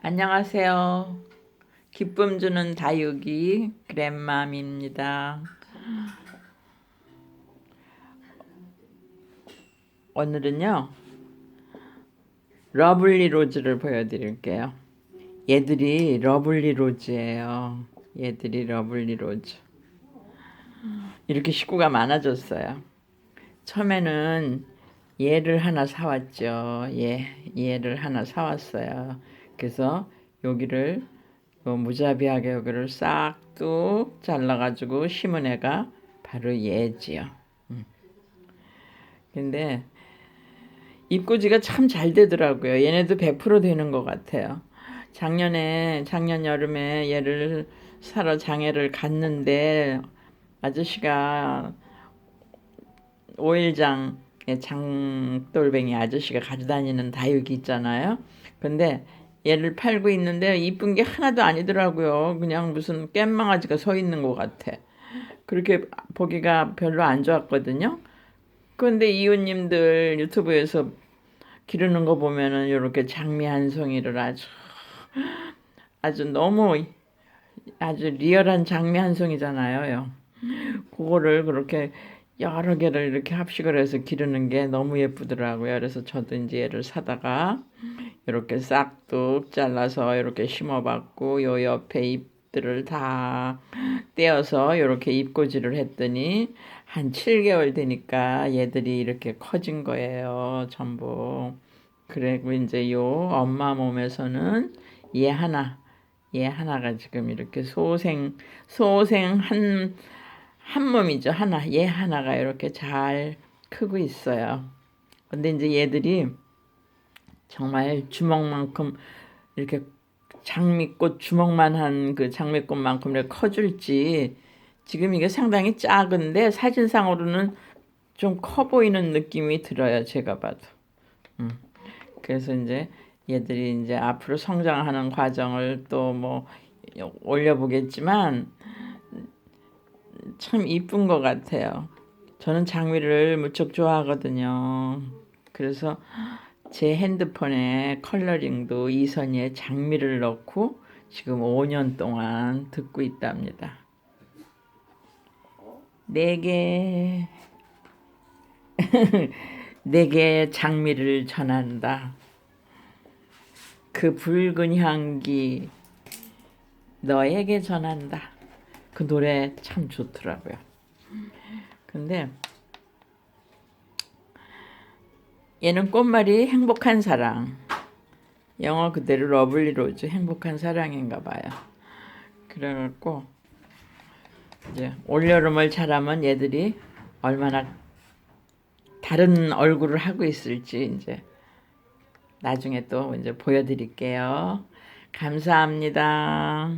안녕하세요. 기쁨 주는 다육이 그랜맘입니다. 오늘은요. 러블리 로즈를 보여드릴게요. 얘들이 러블리 로즈예요. 얘들이 러블리 로즈. 이렇게 식구가 많아졌어요. 처음에는 얘를 하나 사왔죠. 얘, 얘를 하나 사왔어요. 그래서 여기를 요 무자비하게 여기를 싹 뚝 잘라가지고 심은 애가 바로 얘지요. 음. 근데 입꼬지가 참 잘 되더라고요. 얘네도 100% 되는 것 같아요. 작년에 작년 여름에 얘를 사러 장애를 갔는데 아저씨가 오일장에 장돌뱅이 아저씨가 가져다니는 다육이 있잖아요. 근데 얘를 팔고 있는데 이쁜 게 하나도 아니더라고요. 그냥 무슨 깻망아지가 서 있는 것 같아. 그렇게 보기가 별로 안 좋았거든요. 그런데 이웃님들 유튜브에서 기르는 거 보면은 이렇게 장미 한 송이를 아주 아주 너무 아주 리얼한 장미 한 송이잖아요. 그거를 그렇게 여러 개를 이렇게 합식을 해서 기르는 게 너무 예쁘더라고요. 그래서 저도 이제 얘를 사다가 이렇게 싹둑 잘라서 이렇게 심어봤고 요 옆에 잎들을 다 떼어서 이렇게 잎꽂이를 했더니 한 7개월 되니까 얘들이 이렇게 커진 거예요. 전부. 그리고 이제 요 엄마 몸에서는 얘 하나, 얘 하나가 지금 이렇게 소생, 소생 한, 한 몸이죠. 하나, 얘 하나가 이렇게 잘 크고 있어요. 근데 이제 얘들이 정말 주먹만큼 이렇게 장미꽃 주먹만 한 그 장미꽃만큼 커질지 지금 이게 상당히 작은데 사진상으로는 좀 커 보이는 느낌이 들어요. 제가 봐도. 음. 그래서 이제 얘들이 이제 앞으로 성장하는 과정을 또 뭐 올려보겠지만 참 이쁜 것 같아요. 저는 장미를 무척 좋아하거든요. 그래서 제 핸드폰에 컬러링도 이선희의 장미를 넣고 지금 5년 동안 듣고 있답니다. 내게 내게 장미를 전한다. 그 붉은 향기 너에게 전한다. 그 노래 참 좋더라고요. 근데 얘는 꽃말이 행복한 사랑. 영어 그대로 러블리 로즈 행복한 사랑인가 봐요. 그래갖고 이제 올여름을 자라면 얘들이 얼마나 다른 얼굴을 하고 있을지 이제 나중에 또 이제 보여드릴게요. 감사합니다.